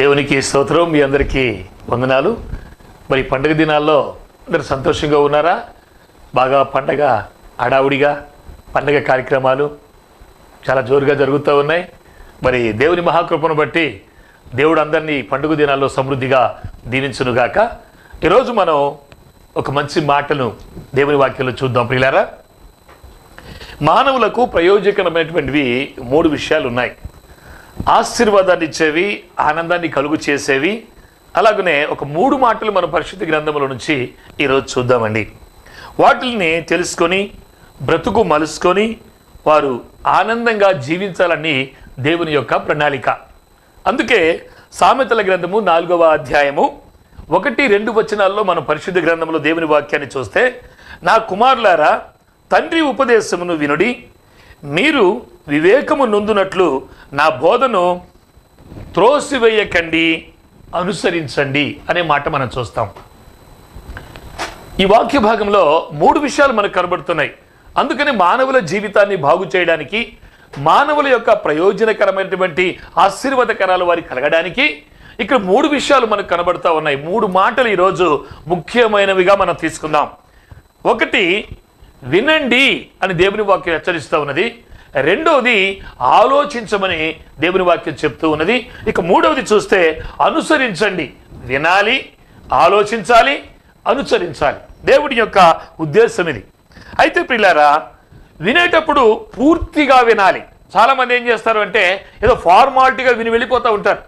దేవునికి స్తోత్రం మీ అందరికీ వందనాలు. మరి పండుగ దినాల్లో అందరు సంతోషంగా ఉన్నారా? బాగా పండగ హడావుడిగా పండగ కార్యక్రమాలు చాలా జోరుగా జరుగుతూ ఉన్నాయి. మరి దేవుని మహాకృపను బట్టి దేవుడు అందరినీ పండుగ దినాల్లో సమృద్ధిగా దీవించునుగాక ఈరోజు మనం ఒక మంచి మాటను దేవుని వాక్యంలో చూద్దాం ప్రియులారా. మానవులకు ప్రయోజకరమైనటువంటివి మూడు విషయాలు ఉన్నాయి. ఆశీర్వాదాన్ని ఇచ్చేవి ఆనందాన్ని కలుగు చేసేవి. అలాగనే ఒక మూడు మాటలు మన పరిశుద్ధ గ్రంథముల నుంచి ఈరోజు చూద్దామండి. వాటిని తెలుసుకొని బ్రతుకు మలుసుకొని వారు ఆనందంగా జీవించాలని దేవుని యొక్క ప్రణాళిక. అందుకే సామెతల గ్రంథము నాలుగవ అధ్యాయము ఒకటి రెండు వచనాల్లో మనం పరిశుద్ధ గ్రంథంలో దేవుని వాక్యాన్ని చూస్తే నా కుమారులారా తండ్రి ఉపదేశమును వినుడి మీరు వివేకము నొందునట్లు నా బోధను త్రోసివేయకండి అనుసరించండి అనే మాట మనం చూస్తాం. ఈ వాక్య భాగంలో మూడు విషయాలు మనకు కనబడుతున్నాయి. అందుకని మానవుల జీవితాన్ని బాగు చేయడానికి మానవుల యొక్క ప్రయోజనకరమైనటువంటి ఆశీర్వాదకరాలు వారికి కలగడానికి ఇక్కడ మూడు విషయాలు మనకు కనబడుతూ ఉన్నాయి. మూడు మాటలు ఈరోజు ముఖ్యమైనవిగా మనం తీసుకుందాం. ఒకటి వినండి అని దేవుని వాక్యం హెచ్చరిస్తూ ఉన్నది. రెండవది ఆలోచించమని దేవుని వాక్యం చెప్తూ ఉన్నది. ఇక మూడవది చూస్తే అనుసరించండి. వినాలి ఆలోచించాలి అనుసరించాలి. దేవుడి యొక్క ఉద్దేశం ఇది. అయితే పిల్లారా వినేటప్పుడు పూర్తిగా వినాలి. చాలామంది ఏం చేస్తారు అంటే ఏదో ఫార్మాలిటీగా విని వెళ్ళిపోతూ ఉంటారు.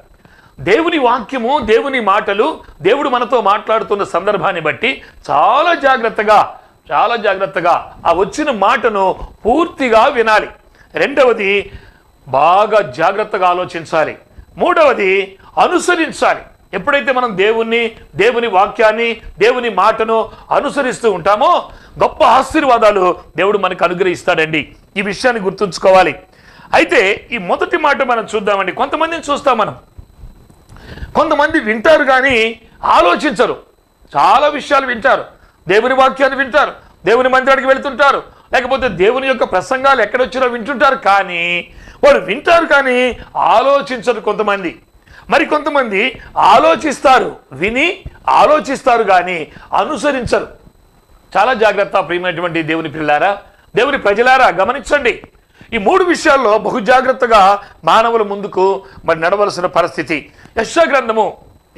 దేవుని వాక్యము దేవుని మాటలు దేవుడు మనతో మాట్లాడుతున్న సందర్భాన్ని బట్టి చాలా జాగ్రత్తగా చాలా జాగ్రత్తగా ఆ వచ్చిన మాటను పూర్తిగా వినాలి. రెండవది బాగా జాగ్రత్తగా ఆలోచించాలి. మూడవది అనుసరించాలి. ఎప్పుడైతే మనం దేవుణ్ణి దేవుని వాక్యాన్ని దేవుని మాటను అనుసరిస్తూ ఉంటామో గొప్ప ఆశీర్వాదాలు దేవుడు మనకు అనుగ్రహిస్తాడండి. ఈ విషయాన్ని గుర్తుంచుకోవాలి. అయితే ఈ మొదటి మాట మనం చూద్దామండి. కొంతమందిని చూస్తాం మనం. కొంతమంది వింటారు కానీ ఆలోచించరు. చాలా విషయాలు వింటారు. దేవుని వాక్యాన్ని వింటారు. దేవుని మందిరానికి వెళ్తుంటారు. లేకపోతే దేవుని యొక్క ప్రసంగాలు ఎక్కడొచ్చినా వింటుంటారు కానీ వారు వింటారు కానీ ఆలోచించరు కొంతమంది. మరి కొంతమంది ఆలోచిస్తారు విని ఆలోచిస్తారు కానీ అనుసరించరు. చాలా జాగ్రత్త ప్రియమైనటువంటి దేవుని పిల్లారా దేవుని ప్రజలారా గమనించండి. ఈ మూడు విషయాల్లో బహు జాగ్రత్తగా మానవుల ముందుకు మరి నడవలసిన పరిస్థితి. యశ గ్రంథము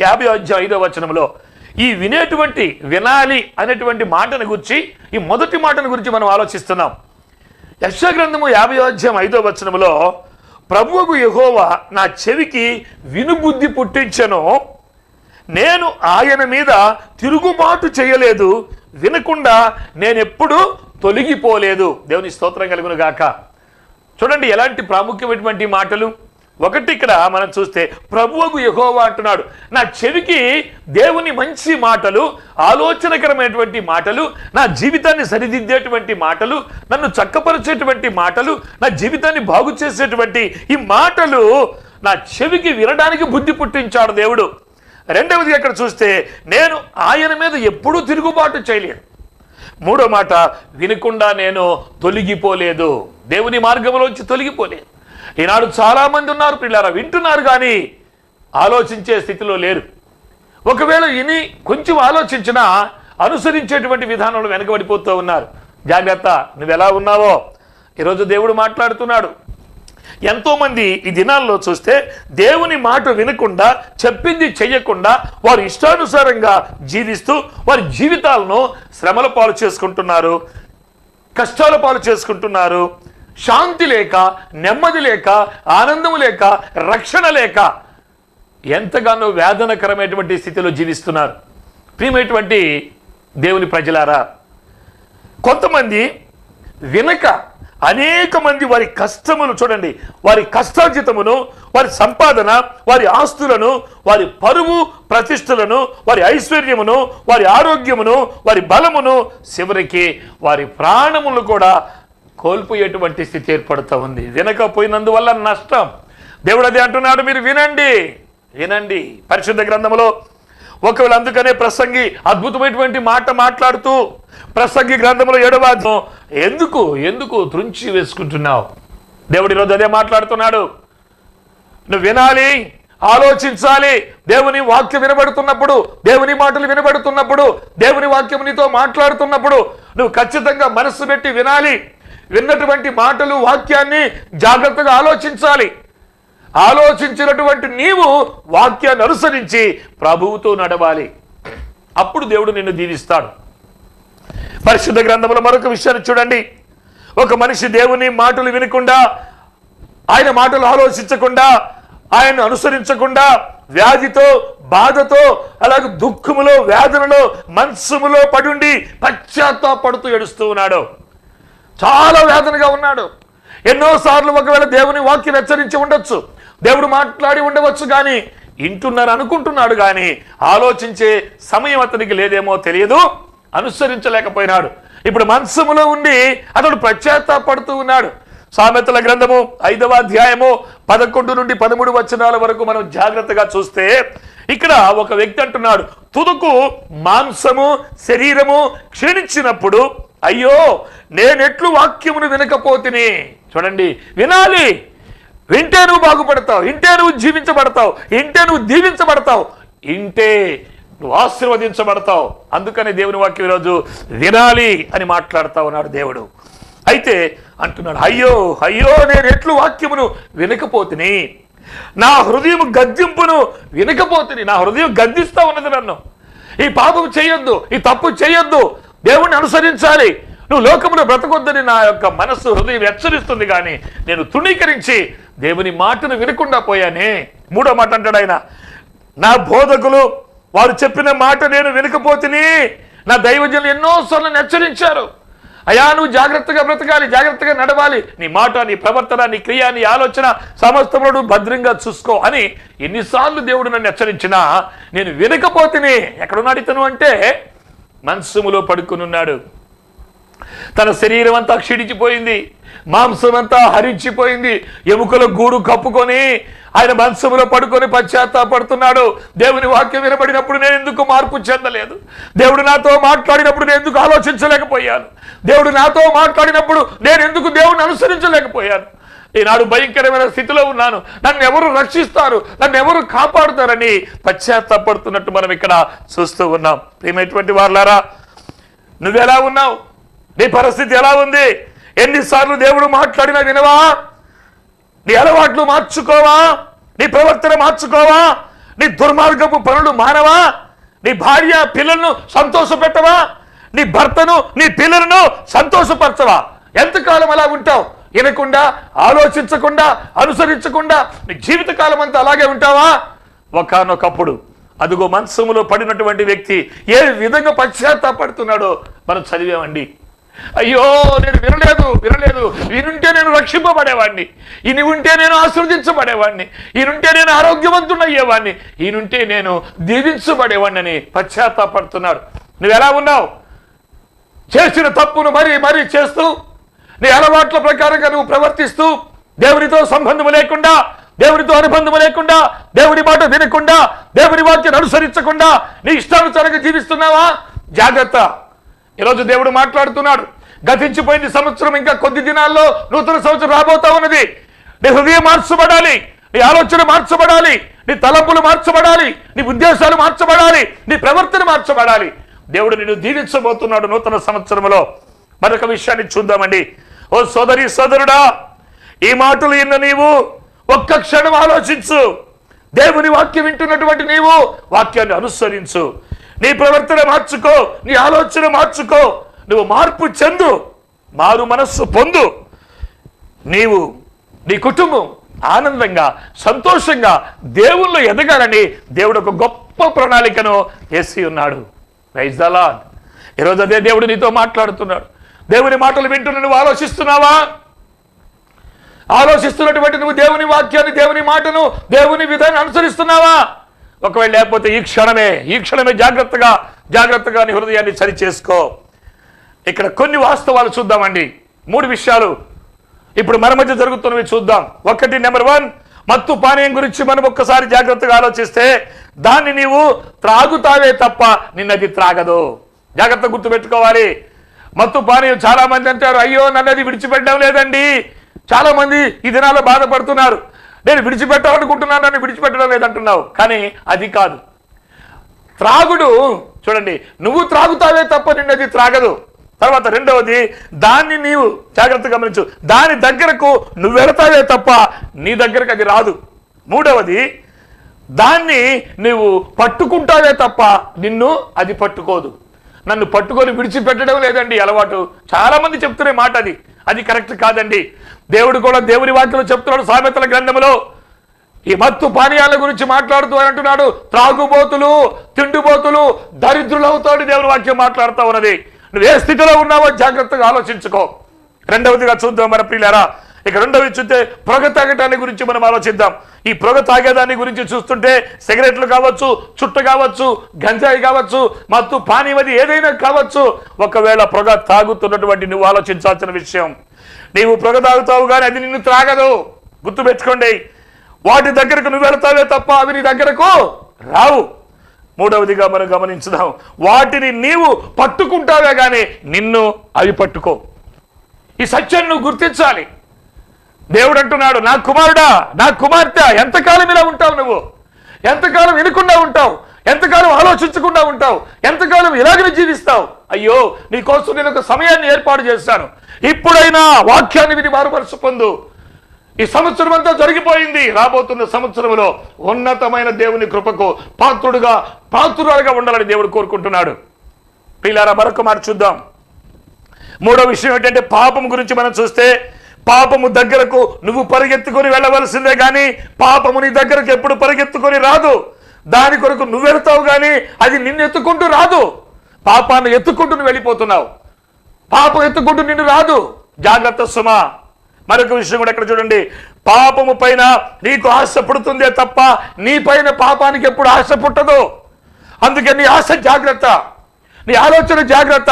యాభై అధ్యాయ ఐదో వచనంలో ఈ వినేటువంటి వినాలి అనేటువంటి మాటను గురించి ఈ మొదటి మాటను గురించి మనం ఆలోచిస్తున్నాం. యశగ్రంథము యాభై అధ్యాయం ఐదో వచనములో ప్రభువుకు యహోవా నా చెవికి వినుబుద్ధి పుట్టించను నేను ఆయన మీద తిరుగుబాటు చేయలేదు వినకుండా నేనెప్పుడు తొలగిపోలేదు. దేవుని స్తోత్రం కలుగును గాక చూడండి ఎలాంటి ప్రాముఖ్యమైనటువంటి మాటలు? ఒకటి ఇక్కడ మనం చూస్తే ప్రభువుకు యహోవా అంటున్నాడు. నా చెవికి దేవుని మంచి మాటలు ఆలోచనకరమైనటువంటి మాటలు నా జీవితాన్ని సరిదిద్దేటువంటి మాటలు నన్ను చక్కపరిచేటువంటి మాటలు నా జీవితాన్ని బాగు చేసేటువంటి ఈ మాటలు నా చెవికి వినడానికి బుద్ధి పుట్టించాడు దేవుడు. రెండవది అక్కడ చూస్తే నేను ఆయన మీద ఎప్పుడూ తిరుగుబాటు చేయలేను మూడో మాట వినకుండా నేను తొలగిపోలేదు. దేవుని మార్గంలోంచి తొలగిపోలేదు. ఈనాడు చాలామంది ఉన్నారు పిల్లారా వింటున్నారు కానీ ఆలోచించే స్థితిలో లేరు. ఒకవేళ ఇని కొంచెం ఆలోచించినా అనుసరించేటువంటి విధానంలో వెనకబడిపోతూ ఉన్నారు. జాగ్రత్త నువ్వు ఎలా ఉన్నావో? ఈరోజు దేవుడు మాట్లాడుతున్నాడు. ఎంతోమంది ఈ దినాల్లో చూస్తే దేవుని మాట వినకుండా చెప్పింది చెయ్యకుండా వారు ఇష్టానుసారంగా జీవిస్తూ వారి జీవితాలను శ్రమల పాలు చేసుకుంటున్నారు కష్టాల పాలు చేసుకుంటున్నారు శాంతి లేక నెమ్మది లేక ఆనందం లేక రక్షణ లేక ఎంతగానో వేదనకరమైనటువంటి స్థితిలో జీవిస్తున్నారు. ప్రియమైనటువంటి దేవుని ప్రజలారా కొంతమంది వినక అనేక మంది వారి కష్టమును చూడండి. వారి కష్టార్జితమును వారి సంపాదన వారి ఆస్తులను వారి పరువు ప్రతిష్టలను వారి ఐశ్వర్యమును వారి ఆరోగ్యమును వారి బలమును చివరికి వారి ప్రాణములు కూడా కోల్పోయేటువంటి స్థితి ఏర్పడుతూ ఉంది. వినకపోయినందువల్ల నష్టం. దేవుడు అదే అంటున్నాడు మీరు వినండి. వినండి. పరిశుద్ధ గ్రంథములో ఒకవేళ అందుకనే ప్రసంగి అద్భుతమైనటువంటి మాట మాట్లాడుతూ ప్రసంగి గ్రంథంలో ఏడవాదం ఎందుకు ఎందుకు త్రుంచి వేసుకుంటున్నావు? దేవుడి రోజు అదే మాట్లాడుతున్నాడు. నువ్వు వినాలి ఆలోచించాలి. దేవుని వాక్యం వినబడుతున్నప్పుడు దేవుని మాటలు వినబడుతున్నప్పుడు దేవుని వాక్యం నీతో మాట్లాడుతున్నప్పుడు నువ్వు ఖచ్చితంగా మనస్సు పెట్టి వినాలి. విన్నటువంటి మాటలు వాక్యాన్ని జాగ్రత్తగా ఆలోచించాలి. ఆలోచించినటువంటి నీవు వాక్యాన్ని అనుసరించి ప్రభువుతో నడవాలి. అప్పుడు దేవుడు నిన్ను దీవిస్తాడు. పరిశుద్ధ గ్రంథంలో మరొక విషయాన్ని చూడండి. ఒక మనిషి దేవుని మాటలు వినకుండా ఆయన మాటలు ఆలోచించకుండా ఆయన అనుసరించకుండా వ్యాధితో బాధతో అలాగే దుఃఖములో వేదనలో మనస్సుములో పడుండి పశ్చాత్తాపడుతూ ఏడుస్తూ ఉన్నాడు. చాలా వేదనగా ఉన్నాడు. ఎన్నోసార్లు ఒకవేళ దేవుని వాక్యం హెచ్చరించి ఉండొచ్చు దేవుడు మాట్లాడి ఉండవచ్చు కానీ ఇంటున్నారు అనుకుంటున్నాడు కానీ ఆలోచించే సమయం అతనికి లేదేమో తెలియదు అనుసరించలేకపోయినాడు. ఇప్పుడు మనస్సుములో ఉండి అతడు పశ్చాత్తాపడుతూ ఉన్నాడు. సామెతల గ్రంథము ఐదవ అధ్యాయము పదకొండు నుండి పదమూడు వచనాల వరకు మనం జాగ్రత్తగా చూస్తే ఇక్కడ ఒక వ్యక్తి అంటున్నాడు తుదుకు మాంసము శరీరము క్షీణించినప్పుడు అయ్యో నేనెట్లు వాక్యమును వినకపోతిని. చూడండి వినాలి. వింటే నువ్వు బాగుపడతావు ఇంటే నువ్వు జీవించబడతావు ఇంటే నువ్వు దీవించబడతావు ఇంటే నువ్వు ఆశీర్వదించబడతావు. అందుకని దేవుని వాక్యం ఈరోజు వినాలి అని మాట్లాడుతా ఉన్నాడు దేవుడు. అయితే అంటున్నాడు అయ్యో అయ్యో నేను ఎట్లు వాక్యమును వినకపోతిని. నా హృదయం గద్దింపును వినకపోతిని. నా హృదయం గద్దిస్తా ఉన్నది నన్ను. ఈ పాపం చేయొద్దు ఈ తప్పు చేయొద్దు దేవుణ్ణి అనుసరించాలి. నువ్వు లోకములో బ్రతకొద్దని నా యొక్క మనస్సు హృదయం హెచ్చరిస్తుంది కానీ నేను తుణీకరించి దేవుని మాటను వినకుండా పోయానే. మూడో మాట అంటాడు ఆయన నా బోధకులు వారు చెప్పిన మాట నేను వినకపోతిని. నా దైవజనులు ఎన్నోసార్లు హెచ్చరించారు. అయా నువ్వు జాగ్రత్తగా బ్రతకాలి జాగ్రత్తగా నడవాలి. నీ మాట నీ ప్రవర్తన నీ క్రియ నీ ఆలోచన సమస్తముడు భద్రంగా చూసుకో అని ఎన్నిసార్లు దేవుడు నన్ను హెచ్చరించినా నేను వినకపోతేనే. ఎక్కడున్నాడు ఇతను అంటే మనసుములో పడుకునున్నాడు. తన శరీరం అంతా క్షీణించిపోయింది. మాంసం అంతా హరించిపోయింది. ఎముకల గూడు కప్పుకొని ఆయన మనసుములో పడుకొని పశ్చాత్తాపడుతున్నాడు. దేవుని వాక్యం వినబడినప్పుడు నేను ఎందుకు మార్పు చెందలేదు? దేవుడు నాతో మాట్లాడినప్పుడు నేను ఎందుకు ఆలోచించలేకపోయాను? దేవుడు నాతో మాట్లాడినప్పుడు నేను ఎందుకు దేవుడిని అనుసరించలేకపోయాను? ఈనాడు భయంకరమైన స్థితిలో ఉన్నాను. నన్ను ఎవరు రక్షిస్తారు? నన్ను ఎవరు కాపాడుతారని పశ్చాత్తాపడుతున్నట్టు మనం ఇక్కడ చూస్తూ ఉన్నాం. ప్రియమైనటువంటి వాళ్ళారా నువ్వెలా ఉన్నావు? నీ పరిస్థితి ఎలా ఉంది? ఎన్నిసార్లు దేవుడు మాట్లాడినా వినవా? నీ అలవాట్లు మార్చుకోవా? నీ ప్రవర్తన మార్చుకోవా? నీ దుర్మార్గపు పనులు మానవా? నీ భార్య పిల్లలను సంతోషపెట్టవా? నీ భర్తను నీ పిల్లలను సంతోషపరచవా? ఎంతకాలం అలా ఉంటావు? వినకుండా ఆలోచించకుండా అనుసరించకుండా నీ జీవితకాలం అంతా అలాగే ఉంటావా? ఒకనొకప్పుడు అదిగో మనసుములో పడినటువంటి వ్యక్తి ఏ విధంగా పశ్చాత్తాపడుతున్నాడో మనం చదివామండి. అయ్యో నేను వినలేదు వినలేదు. వినుంటే నేను రక్షింపబడేవాడిని ఈయన ఉంటే నేను ఆశీర్వదించబడేవాడిని ఈయనుంటే నేను ఆరోగ్యవంతుడయ్యేవాడిని ఈయనుంటే నేను దీవించబడేవాడిని అని పశ్చాత్తాపడుతున్నాడు. నువ్వు ఎలా ఉన్నావు? చేసిన తప్పును మరీ మరీ చేస్తూ నీ అలవాట్ల ప్రకారంగా నువ్వు ప్రవర్తిస్తూ దేవునితో సంబంధము లేకుండా దేవునితో అనుబంధము లేకుండా దేవుని మాట వినకుండా దేవుని వాక్యం అనుసరించకుండా నీ ఇష్టానుసారంగా జీవిస్తున్నావా? జాగ్రత్త. ఈరోజు దేవుడు మాట్లాడుతున్నాడు. గతించిపోయింది సంవత్సరం ఇంకా కొద్ది దినాల్లో నూతన సంవత్సరం రాబోతా ఉన్నది. నీ హృదయం మార్చబడాలి. నీ ఆలోచన మార్చబడాలి. నీ తలంపులు మార్చబడాలి. నీ ఉద్దేశాలు మార్చబడాలి. నీ ప్రవర్తన మార్చబడాలి. దేవుడు నిన్ను దీవించబోతున్నాడు నూతన సంవత్సరంలో. మరొక విషయాన్ని చూద్దామండి. ఓ సోదరి సోదరుడా ఈ మాటలు విన్న నీవు ఒక్క క్షణం ఆలోచించు. దేవుని వాక్యం వింటున్నటువంటి నీవు వాక్యాన్ని అనుసరించు. నీ ప్రవర్తన మార్చుకో నీ ఆలోచన మార్చుకో. నువ్వు మార్పు చెందు మారు మనస్సు పొందు. నీవు నీ కుటుంబం ఆనందంగా సంతోషంగా దేవుళ్ళు ఎదగాలని దేవుడు ఒక గొప్ప ప్రణాళికను వేసి ఉన్నాడు. రైజ్ ద ఈరోజు అదే దేవుడు నీతో మాట్లాడుతున్నాడు. దేవుని మాటలు వింటున్న నువ్వు ఆలోచిస్తున్నావా? ఆలోచిస్తున్నటువంటి నువ్వు దేవుని వాక్యాన్ని దేవుని మాటను దేవుని విధాన్ని అనుసరిస్తున్నావా? ఒకవేళ లేకపోతే ఈ క్షణమే ఈ క్షణమే జాగ్రత్తగా జాగ్రత్తగా నీ హృదయాన్ని సరి చేసుకో ఇక్కడ కొన్ని వాస్తవాలు చూద్దామండి. మూడు విషయాలు. ఇప్పుడు మన మధ్య జరుగుతున్నవి చూద్దాం. ఒకటి నెంబర్ వన్ మత్తు పానీయం గురించి మనం ఒక్కసారి జాగ్రత్తగా ఆలోచిస్తే దాన్ని నీవు త్రాగుతావే తప్ప నిన్నది త్రాగదు. జాగ్రత్త గుర్తుపెట్టుకోవాలి. మత్తు పానీయం చాలా మంది అంటారు అయ్యో నన్నది విడిచిపెట్టడం లేదండి. చాలా మంది ఈ దినాల్లో బాధపడుతున్నారు. నేను విడిచిపెట్టాలనుకుంటున్నాను నన్ను విడిచిపెట్టడం లేదంటున్నావు. కానీ అది కాదు. త్రాగుడు చూడండి నువ్వు త్రాగుతావే తప్ప నిన్నది త్రాగదు. తర్వాత రెండవది దాన్ని నీవు జాగ్రత్తగా గమనించు దాని దగ్గరకు నువ్వు వెళతావే తప్ప నీ దగ్గరకు అది రాదు. మూడవది దాన్ని నీవు పట్టుకుంటావే తప్ప నిన్ను అది పట్టుకోదు. నన్ను పట్టుకొని విడిచిపెట్టడం లేదండి అలవాటు. చాలా మంది చెప్తున్న మాట అది. అది కరెక్ట్ కాదండి. దేవుడు కూడా దేవుని వాక్యంలో చెప్తున్నాడు సామెతల గ్రంథంలో. ఈ మత్తు పానీయాల గురించి మాట్లాడుతూ అని అంటున్నాడు. త్రాగుబోతులు తిండిబోతులు దరిద్రులవుతాడు దేవుని వాక్యం మాట్లాడుతూ ఉన్నది. నువ్వు ఏ స్థితిలో ఉన్నావో జాగ్రత్తగా ఆలోచించుకో. రెండవదిగా చూద్దాం మన ప్రియులారా. ఇక రెండవది చూస్తే పొగ తాగటాన్ని గురించి మనం ఆలోచిద్దాం. ఈ పొగ తాగేదాన్ని గురించి చూస్తుంటే సిగరెట్లు కావచ్చు చుట్ట కావచ్చు గంజాయి కావచ్చు మత్తు పానీయమది ఏదైనా కావచ్చు. ఒకవేళ పొగ తాగుతున్నటువంటి నువ్వు ఆలోచించాల్సిన విషయం. నీవు పొగ తాగుతావు కానీ అది నిన్ను త్రాగదు. గుర్తుపెట్టుకోండి. వాటి దగ్గరకు నువ్వు వెళతావే తప్ప అవి నీ దగ్గరకు రావు. మూడవదిగా మనం గమనించుదాం. వాటిని నీవు పట్టుకుంటావే కానీ నిన్ను అవి పట్టుకో. ఈ సత్యాన్ని నువ్వు గుర్తించాలి. దేవుడు అంటున్నాడు నా కుమారుడా నా కుమార్తె ఎంతకాలం ఇలా ఉంటావు నువ్వు? ఎంతకాలం వినకుండా ఉంటావు? ఎంతకాలం ఆలోచించకుండా ఉంటావు? ఎంతకాలం ఇలాగనే జీవిస్తావు? అయ్యో నీ కోసం నేను ఒక సమయాన్ని ఏర్పాటు చేస్తాను ఇప్పుడైనా వాక్యాన్ని విని మారుపరచు పొందు. ఈ సంవత్సరం అంతా జరిగిపోయింది. రాబోతున్న సంవత్సరంలో ఉన్నతమైన దేవుని కృపకు పాత్రుడుగా పాత్రురాలుగా ఉండాలని దేవుడు కోరుకుంటున్నాడు. పిల్లారా మరొక మాట చూద్దాం. మూడో విషయం ఏంటంటే పాపం గురించి మనం చూస్తే పాపము దగ్గరకు నువ్వు పరిగెత్తుకొని వెళ్ళవలసిందే కానీ పాపము నీ దగ్గరకు ఎప్పుడు పరిగెత్తుకొని రాదు. దాని కొరకు నువ్వు వెళ్తావు కానీ అది నిన్ను ఎత్తుకుంటూ రాదు. పాపాన్ని ఎత్తుకుంటూ నువ్వు వెళ్ళిపోతున్నావు. పాపం ఎత్తుకుంటూ నిన్ను రాదు. జాగ్రత్త సుమా. మరొక విషయం కూడా ఇక్కడ చూడండి. పాపము పైన నీకు ఆశ పుడుతుందే తప్ప నీ పైన పాపానికి ఎప్పుడు ఆశ పుట్టదు. అందుకే నీ ఆశ జాగ్రత్త. నీ ఆలోచన జాగ్రత్త.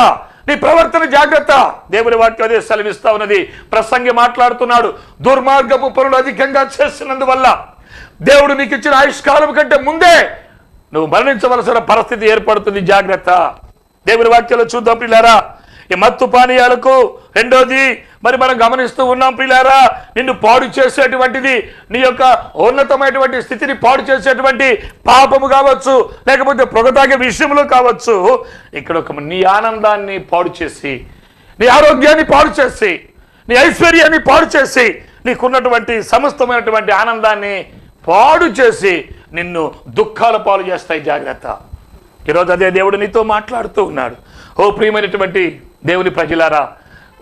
నీ ప్రవర్తన జాగ్రత్త. దేవుని వాక్యం అదే సెలవిస్తా ఉన్నది. ప్రసంగి మాట్లాడుతున్నాడు. దుర్మార్గపు పనులు అధికంగా చేసినందువల్ల దేవుడు నీకు ఇచ్చిన ఆయుష్కాలం కంటే ముందే నువ్వు మరణించవలసిన పరిస్థితి ఏర్పడుతుంది. జాగ్రత్త. దేవుని వాక్యంలో చూద్దాం పిల్లారా ఈ మత్తు పానీయాలకు రెండోది మరి మనం గమనిస్తూ ఉన్నాం పిల్లారా నిన్ను పాడు చేసేటువంటిది నీ యొక్క ఉన్నతమైనటువంటి స్థితిని పాడు చేసేటువంటి పాపము కావచ్చు లేకపోతే పొగతాగే విషయంలో కావచ్చు ఇక్కడ ఒక నీ ఆనందాన్ని పాడు చేసి నీ ఆరోగ్యాన్ని పాడు చేసి నీ ఐశ్వర్యాన్ని పాడు చేసి నీకున్నటువంటి సమస్తమైనటువంటి ఆనందాన్ని పాడు చేసి నిన్ను దుఃఖాల పాలు చేస్తాయి జాగ్రత్త. ఈరోజు అదే దేవుడు నీతో మాట్లాడుతూ ఉన్నాడు. ఓ ప్రియమైనటువంటి దేవుని ప్రజలారా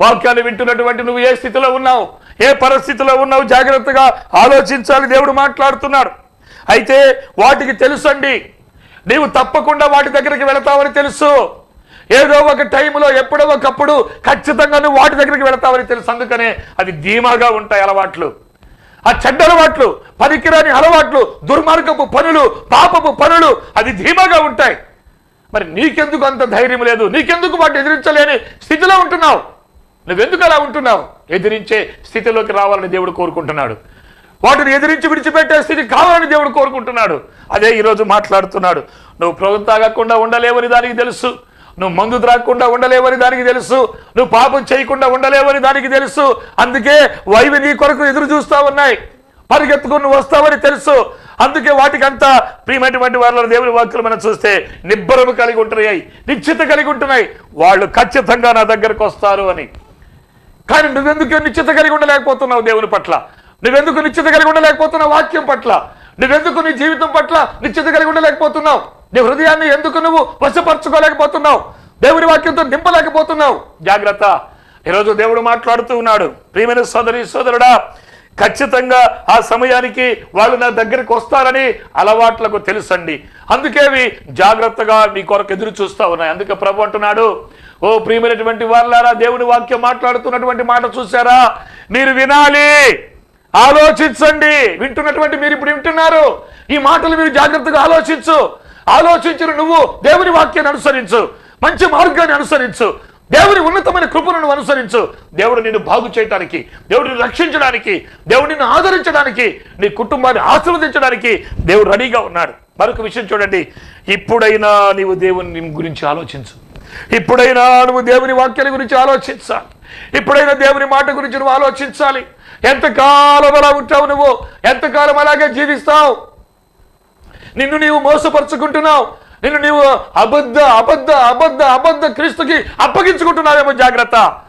వాక్యాలు వింటున్నటువంటి నువ్వు ఏ స్థితిలో ఉన్నావు? ఏ పరిస్థితిలో ఉన్నావు? జాగ్రత్తగా ఆలోచించాలి. దేవుడు మాట్లాడుతున్నాడు. అయితే వాటికి తెలుసండి. నీవు తప్పకుండా వాటి దగ్గరికి వెళతావని తెలుసు. ఏదో ఒక టైంలో ఎప్పుడో ఒకప్పుడు ఖచ్చితంగా నువ్వు వాటి దగ్గరికి వెళతావని తెలుసు. అందుకనే అది ధీమాగా ఉంటాయి అలవాట్లు. ఆ చెడ్డ అలవాట్లు పనికిరాని అలవాట్లు దుర్మార్గపు పనులు పాపపు పనులు అది ధీమాగా ఉంటాయి. మరి నీకెందుకు అంత ధైర్యం లేదు? నీకెందుకు వాటిని ఎదిరించలేని స్థితిలో ఉంటున్నావు? నువ్వెందుకు అలా ఉంటున్నావు? ఎదిరించే స్థితిలోకి రావాలని దేవుడు కోరుకుంటున్నాడు. వాటిని ఎదిరించి విడిచిపెట్టే స్థితి కావాలని దేవుడు కోరుకుంటున్నాడు. అదే ఈరోజు మాట్లాడుతున్నాడు. నువ్వు ప్రభుత్వ తాగకుండా ఉండలేవని దానికి తెలుసు. నువ్వు మందు త్రాగకుండా ఉండలేవని దానికి తెలుసు. నువ్వు పాపం చేయకుండా ఉండలేవని దానికి తెలుసు. అందుకే వైవి నీ కొరకు ఎదురు చూస్తూ ఉన్నాయి. పరిగెత్తుకుని వస్తావని తెలుసు. అందుకే వాటికంతా ప్రియమైనటువంటి వాళ్ళ దేవుని వాక్యులు మనం చూస్తే నిబ్బరము కలిగి ఉంటున్నాయి. నిశ్చిత కలిగి ఉంటున్నాయి. వాళ్ళు ఖచ్చితంగా నా దగ్గరకు వస్తారు అని. కానీ నువ్వెందుకు నిశ్చిత కలిగి ఉండలేకపోతున్నావు దేవుని పట్ల? నువ్వెందుకు నిశ్చిత కలిగి ఉండలేకపోతున్నావు వాక్యం పట్ల? నువ్వెందుకు నీ జీవితం పట్ల నిశ్చిత కలిగి ఉండలేకపోతున్నావు? నీ హృదయాన్ని ఎందుకు నువ్వు వశపరచుకోలేకపోతున్నావు? దేవుని వాక్యంతో నింపలేకపోతున్నావు? జాగ్రత్త. ఈరోజు దేవుడు మాట్లాడుతూ ఉన్నాడు. ప్రియమైన సోదరి సోదరుడా ఖచ్చితంగా ఆ సమయానికి వాళ్ళు నా దగ్గరికి వస్తారని అలవాట్లకు తెలుసండి. అందుకేవి జాగ్రత్తగా నీ కొరకు ఎదురు చూస్తా ఉన్నాయి. అందుకే ప్రభు అంటున్నాడు ఓ ప్రియమైనటువంటి వాళ్ళారా దేవుని వాక్యం మాట్లాడుతున్నటువంటి మాట చూసారా మీరు వినాలి. ఆలోచించండి. వింటున్నటువంటి మీరు ఇప్పుడు వింటున్నారు. ఈ మాటలు మీరు జాగ్రత్తగా ఆలోచించు. ఆలోచించిన నువ్వు దేవుని వాక్యాన్ని అనుసరించు. మంచి మార్గాన్ని అనుసరించు. దేవుని ఉన్నతమైన కృపను అనుసరించు. దేవుడు నిన్ను బాగు చేయడానికి దేవుడిని రక్షించడానికి దేవుడు నిన్ను ఆదరించడానికి నీ కుటుంబాన్ని ఆశీర్వదించడానికి దేవుడు రెడీగా ఉన్నాడు. మరొక విషయం చూడండి. ఇప్పుడైనా నీవు దేవుని గురించి ఆలోచించు. ఇప్పుడైనా నువ్వు దేవుని వాక్యాల గురించి ఆలోచించాలి. ఇప్పుడైనా దేవుని మాట గురించి నువ్వు ఆలోచించాలి. ఎంతకాలం అలా ఉంటావు నువ్వు? ఎంతకాలం అలాగే జీవిస్తావు? నిన్ను నీవు మోసపరుచుకుంటున్నావు. నిన్ను నీవు అబద్ధ అబద్ధ అబద్ధ అబద్ధ క్రీస్తుకి అప్పగించుకుంటున్నావేమో జాగ్రత్త.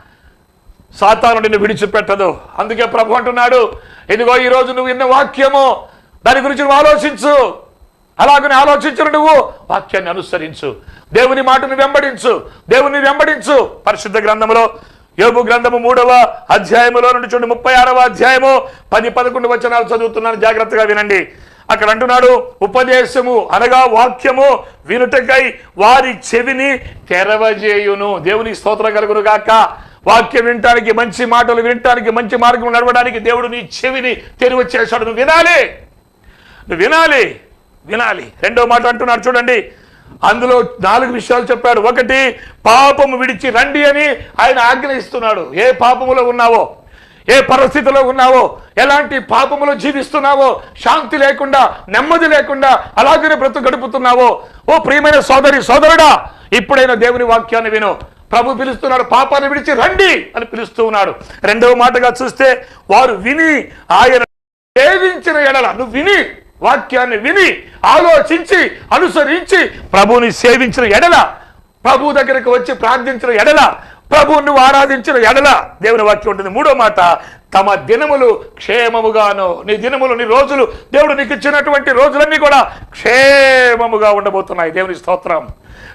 సాతాను నిన్ను విడిచిపెట్టదు. అందుకే ప్రభు అంటున్నాడు ఇదిగో ఈ రోజు నువ్వు విన్న వాక్యము. దాని గురించి నువ్వు ఆలోచించు. అలాగని ఆలోచించరు నువ్వు. వాక్యాన్ని అనుసరించు. దేవుని మాటను వెంబడించు. దేవుని వెంబడించు. పరిశుద్ధ గ్రంథములో యోగు గ్రంథము మూడవ అధ్యాయములో నుండి చూడండి ముప్పై ఆరవ అధ్యాయము పది పదకొండు వచనాలు చదువుతున్నాను. జాగ్రత్తగా వినండి. అక్కడ అంటున్నాడు ఉపదేశము అనగా వాక్యము వినుటకై వారి చెవిని తెరవజేయును. దేవుని స్తోత్రం కలుగును గాక. వాక్యం వినటానికి మంచి మాటలు వినటానికి మంచి మార్గం నడవడానికి దేవుడు నీ చెవిని తెరువ చేశాడు నువ్వు వినాలి. నువ్వు వినాలి. వినాలి. రెండో మాట అంటున్నాడు చూడండి. అందులో నాలుగు విషయాలు చెప్పాడు. ఒకటి పాపము విడిచి రండి అని ఆయన ఆగ్రహిస్తున్నాడు ఏ పాపములో ఉన్నావో? ఏ పరిస్థితిలో ఉన్నావో? ఎలాంటి పాపములో జీవిస్తున్నావో? శాంతి లేకుండా నెమ్మది లేకుండా అలాగనే బ్రతుకు గడుపుతున్నావో? ఓ ప్రియమైన సోదరి సోదరుడా ఇప్పుడైనా దేవుని వాక్యాన్ని విను. ప్రభు పిలుస్తున్నాడు పాపాన్ని విడిచి రండి అని పిలుస్తూ ఉన్నాడు. రెండవ మాటగా చూస్తే వారు విని ఆయన సేవించిన ఎడల నువ్వు విని వాక్యాన్ని విని ఆలోచించి అనుసరించి ప్రభువుని సేవించిన ఎడల ప్రభు దగ్గరికి వచ్చి ప్రార్థించిన ఎడల ప్రభువు నువ్వు ఆరాధించిన ఎడల దేవుని వాక్యం ఉంటుంది. మూడో మాట తమ దినములు క్షేమముగాను నీ దినములు నీ రోజులు దేవుడు నీకు ఇచ్చినటువంటి రోజులన్నీ కూడా క్షేమముగా ఉండబోతున్నాయి. దేవుని స్తోత్రం.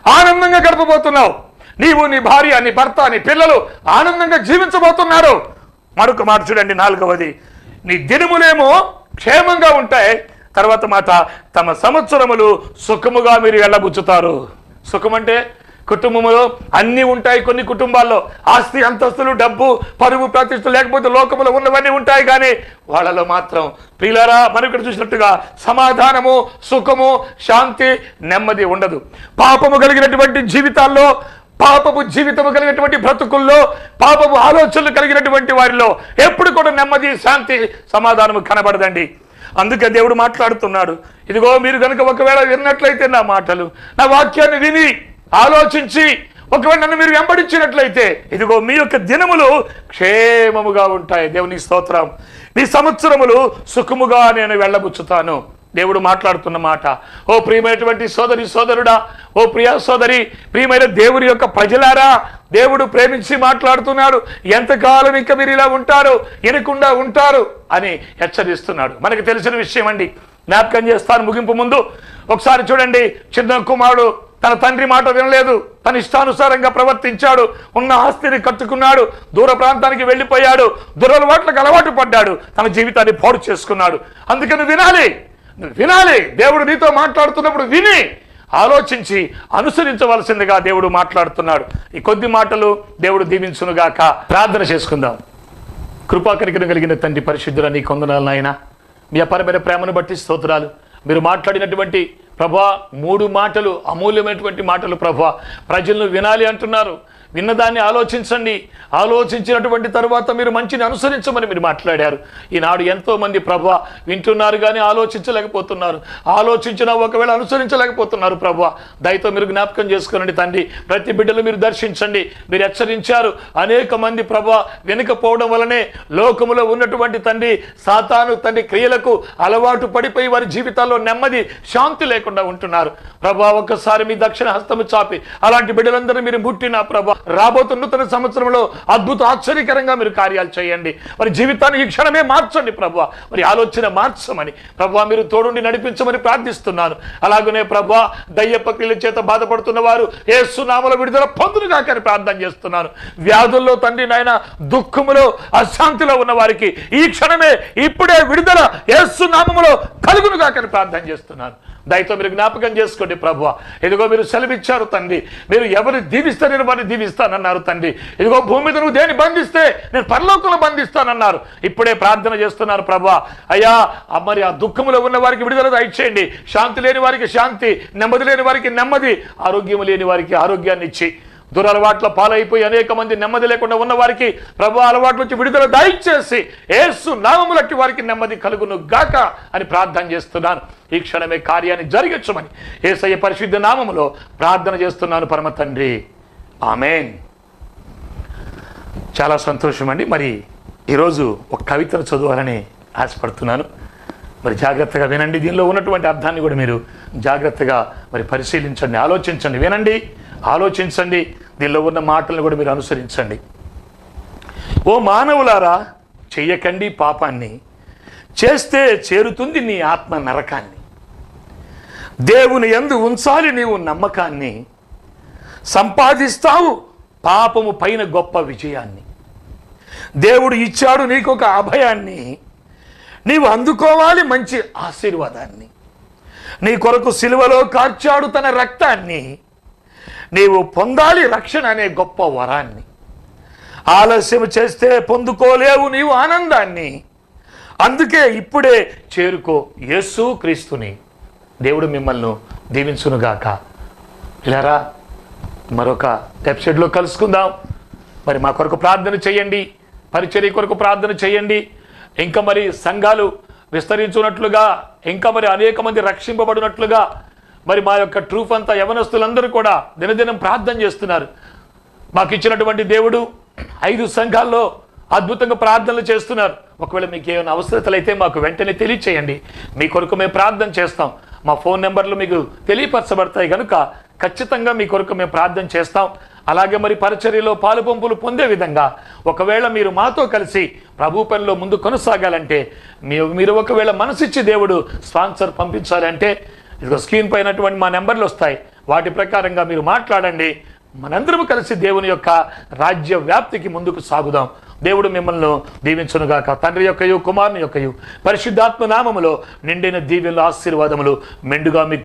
ఆనందంగా గడపబోతున్నావు. నీవు నీ భార్య నీ భర్త నీ పిల్లలు ఆనందంగా జీవించబోతున్నారు. మరొక మాట చూడండి నాలుగవది. నీ దినములేమో క్షేమంగా ఉంటాయి తర్వాత మాట తమ సంవత్సరములు సుఖముగా మీరు వెళ్ళబుచ్చుతారు సుఖం అంటే కుటుంబంలో అన్నీ ఉంటాయి కొన్ని కుటుంబాల్లో. ఆస్తి అంతస్తులు డబ్బు పరువు ప్రతిష్ట లేకపోతే లోకములు ఉన్నవన్నీ ఉంటాయి కానీ వాళ్ళలో మాత్రం పిల్లరా మనం ఇక్కడ చూసినట్టుగా సమాధానము సుఖము శాంతి నెమ్మది ఉండదు. పాపము కలిగినటువంటి జీవితాల్లో పాపపు జీవితము కలిగినటువంటి బ్రతుకుల్లో పాపపు ఆలోచనలు కలిగినటువంటి వారిలో ఎప్పుడు కూడా నెమ్మది శాంతి సమాధానము కనబడదండి. అందుకే దేవుడు మాట్లాడుతున్నాడు. ఇదిగో మీరు కనుక ఒకవేళ విన్నట్లయితే నా మాటలు నా వాక్యాన్ని విని ఆలోచించి ఒకవేళ నన్ను మీరు వెంబడించినట్లయితే ఇదిగో మీ యొక్క దినములు క్షేమముగా ఉంటాయి. దేవుని స్తోత్రం. మీ సంవత్సరములు సుఖముగా నేను వెళ్ళబుచ్చుతాను. దేవుడు మాట్లాడుతున్న మాట. ఓ ప్రియమైనటువంటి సోదరి సోదరుడా ఓ ప్రియ సోదరి ప్రియమైన దేవుని యొక్క ప్రజలారా దేవుడు ప్రేమించి మాట్లాడుతున్నాడు. ఎంతకాలం ఇంకా మీరు ఇలా ఉంటారు? వినకుండా ఉంటారు? అని హెచ్చరిస్తున్నాడు. మనకు తెలిసిన విషయం అండి. జ్ఞాపకం చేస్తాను ముగింపు ముందు. ఒకసారి చూడండి చిన్న కుమారుడు తన తండ్రి మాట వినలేదు. తన ఇష్టానుసారంగా ప్రవర్తించాడు. ఉన్న ఆస్తిని కట్టుకున్నాడు. దూర ప్రాంతానికి వెళ్ళిపోయాడు. దురలవాట్లకు అలవాటు పడ్డాడు. తన జీవితాన్ని పాడు చేసుకున్నాడు. అందుకని వినాలి. వినాలి. దేవుడు నీతో మాట్లాడుతున్నప్పుడు విని ఆలోచించి అనుసరించవలసిందిగా దేవుడు మాట్లాడుతున్నాడు. ఈ కొద్ది మాటలు దేవుడు దీవించునుగాక. ప్రార్థన చేసుకుందాం. కృపాకరికను కలిగిన తండ్రి పరిశుద్ధుల నీ కొందనాలు నాయన. మీ అపరమైన ప్రేమను బట్టి స్తోత్రాలు. మీరు మాట్లాడినటువంటి ప్రభా మూడు మాటలు అమూల్యమైనటువంటి మాటలు ప్రభా ప్రజలను వినాలి అంటున్నారు. విన్నదాన్ని ఆలోచించండి. ఆలోచించినటువంటి తరువాత మీరు మంచిని అనుసరించమని మీరు మాట్లాడారు. ఈనాడు ఎంతోమంది ప్రభ ప్రభా వింటున్నారు కానీ ఆలోచించలేకపోతున్నారు. ఆలోచించినా ఒకవేళ అనుసరించలేకపోతున్నారు ప్రభా. దయతో మీరు జ్ఞాపకం చేసుకోనండి తండ్రి. ప్రతి బిడ్డలు మీరు దర్శించండి. మీరు హెచ్చరించారు. అనేక మంది ప్రభా వెనుకపోవడం వలనే లోకములో ఉన్నటువంటి తండ్రి సాతాను తండ్రి క్రియలకు అలవాటు పడిపోయి వారి జీవితాల్లో నెమ్మది శాంతి లేకుండా ఉంటున్నారు. ప్రభా ఒక్కసారి మీ దక్షిణ హస్తము చాపి. అలాంటి బిడ్డలందరూ మీరు ముట్టిన ప్రభా రాబోతున్న నూతన సంవత్సరంలో అద్భుత ఆశ్చర్యకరంగా మీరు కార్యాలు చేయండి. మరి జీవితాన్ని ఈ క్షణమే మార్చండి ప్రభు మరి ఆలోచన మార్చమని ప్రభు మీరు తోడుండి నడిపించమని ప్రార్థిస్తున్నాను. అలాగనే ప్రభా దయ్యప్ప క్రియల చేత బాధపడుతున్న వారు ఏసునామల విడుదల పొందునుగా కానీ ప్రార్థన చేస్తున్నాను. వ్యాధుల్లో తండ్రి నాయన దుఃఖములో అశాంతిలో ఉన్న వారికి ఈ క్షణమే ఇప్పుడే విడుదల ఏసునామములో కలుగునుగా కానీ ప్రార్థన చేస్తున్నాను. దయతో మీరు జ్ఞాపకం చేసుకోండి ప్రభు ఇదిగో మీరు సెలవిచ్చారు తండ్రి. మీరు ఎవరు దీవిస్తే నేను వారిని దీవిస్తానన్నారు తండ్రి. ఇదిగో భూమి మీద నువ్వు దేని బంధిస్తే నేను పరలోకంలో బంధిస్తానన్నారు. ఇప్పుడే ప్రార్థన చేస్తున్నారు ప్రభు అయ్యా మరి ఆ దుఃఖములో ఉన్న వారికి విడుదల దయచేయండి. శాంతి లేని వారికి శాంతి నెమ్మది లేని వారికి నెమ్మది ఆరోగ్యం లేని వారికి ఆరోగ్యాన్ని ఇచ్చి. దురలవాట్ల పాలైపోయి అనేక మంది నెమ్మది లేకుండా ఉన్న వారికి ప్రభు అలవాట్ల నుంచి విడుదల దయచేసి ఏసు నామములకి వారికి నెమ్మది కలుగును గాక అని ప్రార్థన చేస్తున్నాను. ఈ క్షణమే కార్యాన్ని జరిగించమని ఏసయ్య పరిశుద్ధ నామములో ప్రార్థన చేస్తున్నాను పరమ తండ్రి. ఆమెన్. చాలా సంతోషం అండి. మరి ఈరోజు ఒక కవితను చదవాలని ఆశపడుతున్నాను. మరి జాగ్రత్తగా వినండి. దీనిలో ఉన్నటువంటి అర్థాన్ని కూడా మీరు జాగ్రత్తగా మరి పరిశీలించండి ఆలోచించండి. వినండి. ఆలోచించండి. దీనిలో ఉన్న మాటలను కూడా మీరు అనుసరించండి. ఓ మానవులారా చెయ్యకండి పాపాన్ని. చేస్తే చేరుతుంది నీ ఆత్మ నరకాన్ని. దేవుని ఎందు ఉంచాలి నీవు నమ్మకాన్ని. సంపాదిస్తావు పాపము పైన గొప్ప విజయాన్ని. దేవుడు ఇచ్చాడు నీకు ఒక అభయాన్ని. నీవు అందుకోవాలి మంచి ఆశీర్వాదాన్ని. నీ కొరకు సిలువలో కార్చాడు తన రక్తాన్ని. నీవు పొందాలి రక్షణ అనే గొప్ప వరాన్ని. ఆలస్యం చేస్తే పొందుకోలేవు నీవు ఆనందాన్ని. అందుకే ఇప్పుడే చేరుకో యేసు క్రీస్తుని. దేవుడు మిమ్మల్ని దీవించునుగాక. ఇలారా మరొక ఎపిసోడ్లో కలుసుకుందాం. మరి మా కొరకు ప్రార్థన చేయండి. పరిచర్య కొరకు ప్రార్థన చేయండి. ఇంకా మరి సంఘాలు విస్తరించున్నట్లుగా ఇంకా మరి అనేక మంది రక్షింపబడినట్లుగా మరి మా యొక్క ట్రూఫ్ అంతా యవనస్తులందరూ కూడా దినదినం ప్రార్థన చేస్తున్నారు. మాకు ఇచ్చినటువంటి దేవుడు ఐదు సంఘాల్లో అద్భుతంగా ప్రార్థనలు చేస్తున్నారు. ఒకవేళ మీకు ఏమైనా అవసరతలు అయితే మాకు వెంటనే తెలియచేయండి. మీ కొరకు మేము ప్రార్థన చేస్తాం. మా ఫోన్ నెంబర్లు మీకు తెలియపరచబడతాయి కనుక ఖచ్చితంగా మీ కొరకు మేము ప్రార్థన చేస్తాం. అలాగే మరి పరిచర్యలో పాలు పంపులు పొందే విధంగా ఒకవేళ మీరు మాతో కలిసి ప్రభు పనిలో ముందు కొనసాగాలంటే మీరు ఒకవేళ మనసిచ్చి దేవుడు స్పాన్సర్ పంపించాలంటే ఇదిగో స్క్రీన్ పైనటువంటి మా నెంబర్లు వస్తాయి. వాటి ప్రకారంగా మీరు మాట్లాడండి. మనందరం కలిసి దేవుని యొక్క రాజ్య వ్యాప్తికి ముందుకు సాగుదాం. దేవుడు మిమ్మల్ని దీవించునుగాక. తండ్రి యొక్కయు కుమారుని యొక్కయు పరిశుద్ధాత్మ నామములో నిండిన దీవెనలు ఆశీర్వాదములు మెండుగా మీకు